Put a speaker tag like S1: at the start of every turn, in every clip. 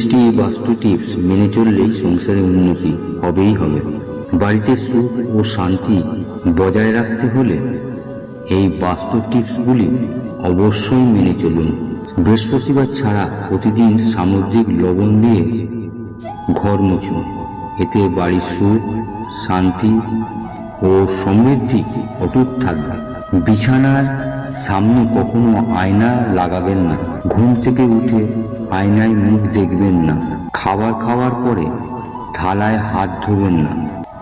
S1: চল্লিশটি বাস্তু টিপস মেনে চললেই সংসারে উন্নতি হবেই হবে। বাড়িতে সুখ ও শান্তি বজায় রাখতে হলে এই বাস্তু টিপসগুলি অবশ্যই মেনে চলুন। বৃহস্পতিবার ছাড়া প্রতিদিন সামুদ্রিক লবণ দিয়ে ঘর মুছুন। এতে বাড়ির সুখ, শান্তি ও সমৃদ্ধি অটুট থাকবে। বিছানার সামনে কখনো আয়না লাগাবেন না। ঘুম থেকে উঠে আয়নায় মুখ দেখবেন না। খাবার খাওয়ার পরে থালায় হাত ধোবেন না।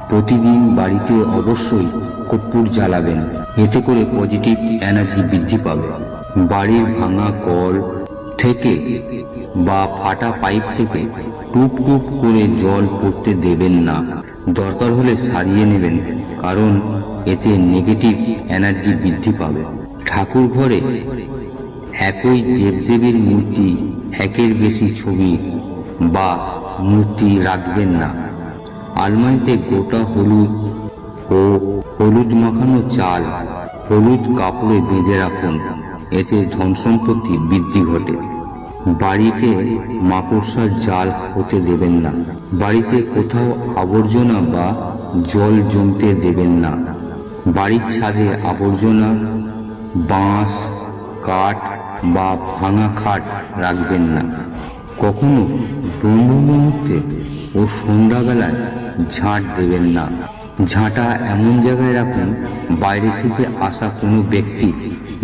S1: প্রতিদিন বাড়িতে অবশ্যই কর্পূর জ্বালাবেন। এতে করে পজিটিভ এনার্জি বৃদ্ধি পাবে। বাড়ির ভাঙা কল থেকে বা ফাটা পাইপ থেকে টুপ টুপ করে জল পড়তে দেবেন না। দরকার হলে সারিয়ে নেবেন, কারণ এতে নেগেটিভ এনার্জি বৃদ্ধি পাবে। ঠাকুর ঘরে একই দেবদেবীর মূর্তি, একের বেশি ছবি বা মূর্তি রাখবেন না। আলমারিতে গোটা হলুদ ও হলুদ মাখানো চাল, হলুদ কাপড়ে বেঁধে রাখুন। এতে ধন সম্পত্তি বৃদ্ধি ঘটে। বাড়িতে মাকড়সার জাল হতে দেবেন না। বাড়িতে কোথাও আবর্জনা বা জল জমতে দেবেন না। বাড়ির ছাদে আবর্জনা, বাঁশ, কাঠ বা ভাঙা খাট রাখবেন না। কখনো ব্রহ্ম মুহূর্তে ও সন্ধ্যাবেলায় ঝাঁট দেবেন না। ঝাঁটা এমন জায়গায় রাখুন, বাইরে থেকে আসা কোনো ব্যক্তি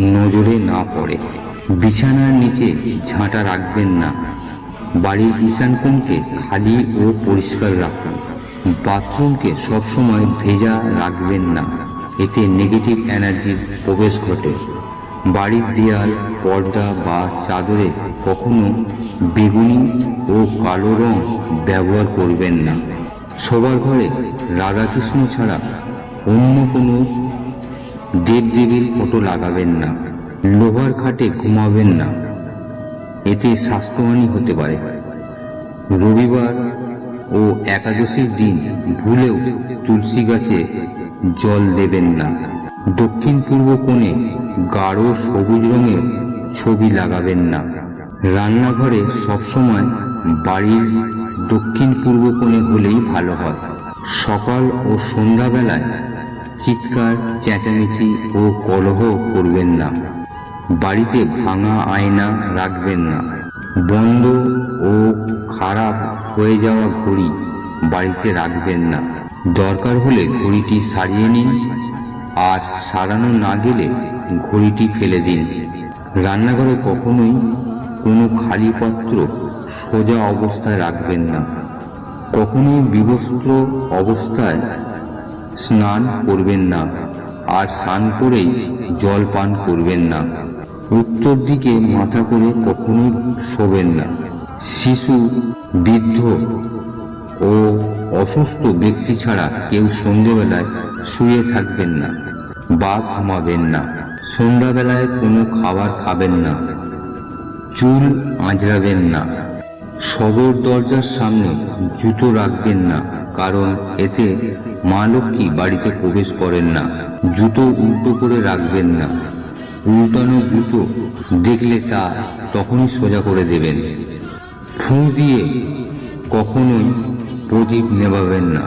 S1: নজরে না পড়ে। বিছানার নিচে ঝাঁটা রাখবেন না। বাড়ির ঈশান কোণকে খালি ও পরিষ্কার রাখুন। বাথরুমকে সবসময় ভেজা রাখবেন না। এতে নেগেটিভ এনার্জির প্রবেশ ঘটে। বাড়ির দেয়াল, পর্দা বা চাদরে কখনো বেগুনি ও কালো রং ব্যবহার করবেন না। সবার ঘরে রাধাকৃষ্ণ ছাড়া অন্য কোনো দেবদেবীর ফটো লাগাবেন না। লোহার খাটে ঘুমাবেন না। এতে স্বাস্থ্যহানি হতে পারে। রবিবার ও একাদশীর দিন ভুলেও তুলসী গাছে জল দেবেন না। দক্ষিণ পূর্ব কোণে গাঢ় সবুজ রঙের ছবি লাগাবেন না। রান্নাঘরে সবসময় বাড়ির দক্ষিণ পূর্ব কোণে হলেই ভালো হয়। সকাল ও সন্ধ্যাবেলায় চিৎকার, চেঁচামেচি ও কলহ করবেন না। বাড়িতে ভাঙা আয়না রাখবেন না। বন্ধ ও খারাপ হয়ে যাওয়া ঘড়ি বাড়িতে রাখবেন না। দরকার হলে ঘড়িটি সারিয়ে নিন আর সারানো না গেলে ঘড়িটি ফেলে দিন। রান্নাঘরে কখনোই কোনো খালি পাত্র সোজা অবস্থায় রাখবেন না। কখনোই বিবস্ত্র অবস্থায় স্নান করবেন না আর স্নান করেই জল পান করবেন না। উত্তর দিকে মাথা করে কখনোই শোবেন না। শিশু, বৃদ্ধ ও অসুস্থ ব্যক্তি ছাড়া কেউ সন্ধ্যেবেলায় শুয়ে থাকবেন না বা ঘুমাবেন না। সন্ধ্যাবেলায় কোনো খাবার খাবেন না। চুল আঁচড়াবেন না। সদর দরজার সামনে জুতো রাখবেন না, কারণ এতে মা লক্ষ্মী বাড়িতে প্রবেশ করেন না। জুতো উল্টো করে রাখবেন না। উল্টানো জুতো দেখলে তা তখনই সোজা করে দেবেন। ফুঁ দিয়ে কখনোই প্রদীপ নেভাবেন না।